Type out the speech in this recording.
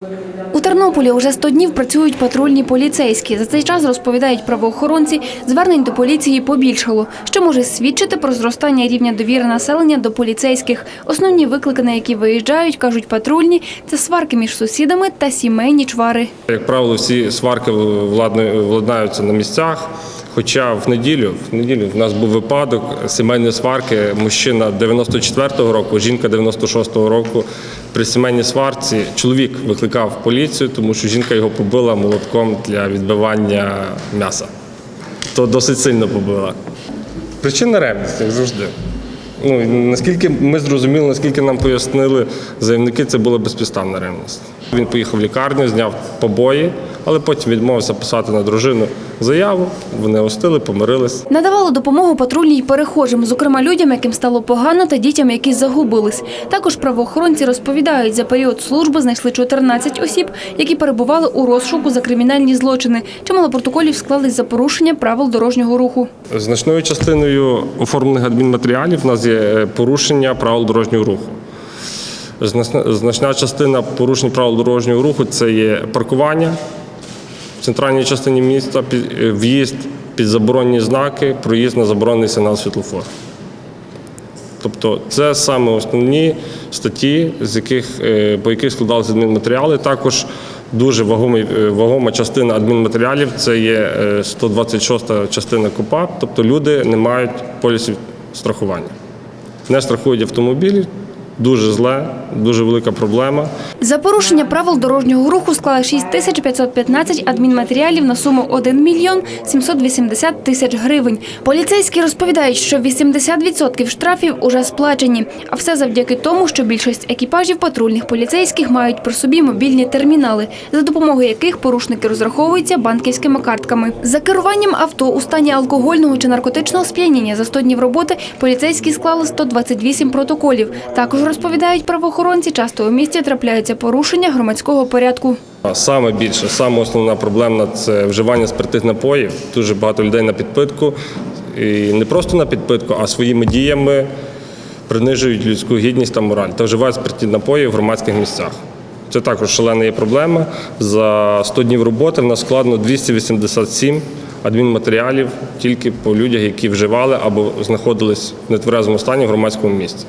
У Тернополі уже 100 днів працюють патрульні поліцейські. За цей час, розповідають правоохоронці, звернень до поліції побільшало, що може свідчити про зростання рівня довіри населення до поліцейських. Основні виклики, на які виїжджають, кажуть патрульні, це сварки між сусідами та сімейні чвари. Як правило, всі сварки владна- владнаються на місцях. Хоча в неділю, в неділю в нас був випадок сімейної сварки. Мужчина 94-го року, жінка 96-го року. При сімейній сварці чоловік викликав поліцію, тому що жінка його побила молотком для відбивання м'яса. То досить сильно побила. Причина ревність, як завжди. Ну, наскільки ми зрозуміли, наскільки нам пояснили заявники, це була безпідставна ревність. Він поїхав в лікарню, зняв побої, але потім відмовився писати на дружину заяву. Вони остили, помирились. Надавали допомогу патрульній перехожим, зокрема людям, яким стало погано, та дітям, які загубились. Також правоохоронці розповідають, за період служби знайшли 14 осіб, які перебували у розшуку за кримінальні злочини. Чимало протоколів склались за порушення правил дорожнього руху. Значною частиною оформлених адмінматеріалів у нас є е, порушення правил дорожнього руху. Значна- Значна частина порушень правил дорожнього руху це є паркування в центральній частині міста, е, в'їзд під заборонені знаки, проїзд на заборонений сигнал світлофор. Тобто це саме основні статті, з яких, е, по яких складалися адмінматеріали. Також дуже вагомий, е, вагома частина адмінматеріалів це є е, 126 частина КУПАП, тобто люди не мають полісів страхування. Не страхують автомобілі, дуже зле, дуже велика проблема. За порушення правил дорожнього руху склали 6515 адмінматеріалів на суму 1 мільйон 780 тисяч гривень. Поліцейські розповідають, що 80% штрафів уже сплачені, а все завдяки тому, що більшість екіпажів патрульних поліцейських мають при собі мобільні термінали, за допомогою яких порушники розраховуються банківськими картками. За керуванням авто у стані алкогольного чи наркотичного сп'яніння за 100 днів роботи поліцейські склали 128 протоколів. Також розповідають правоохоронці, часто у місті трапляються порушення громадського порядку. Саме більше, саме основна проблемна це вживання спиртних напоїв. Дуже багато людей на підпитку. І не просто на підпитку, а своїми діями принижують людську гідність та мораль та вживають спиртні напої в громадських місцях. Це також шалена є проблема. За 100 днів роботи в нас складно 287 адмінматеріалів тільки по людях, які вживали або знаходились в нетверезому стані в громадському місці.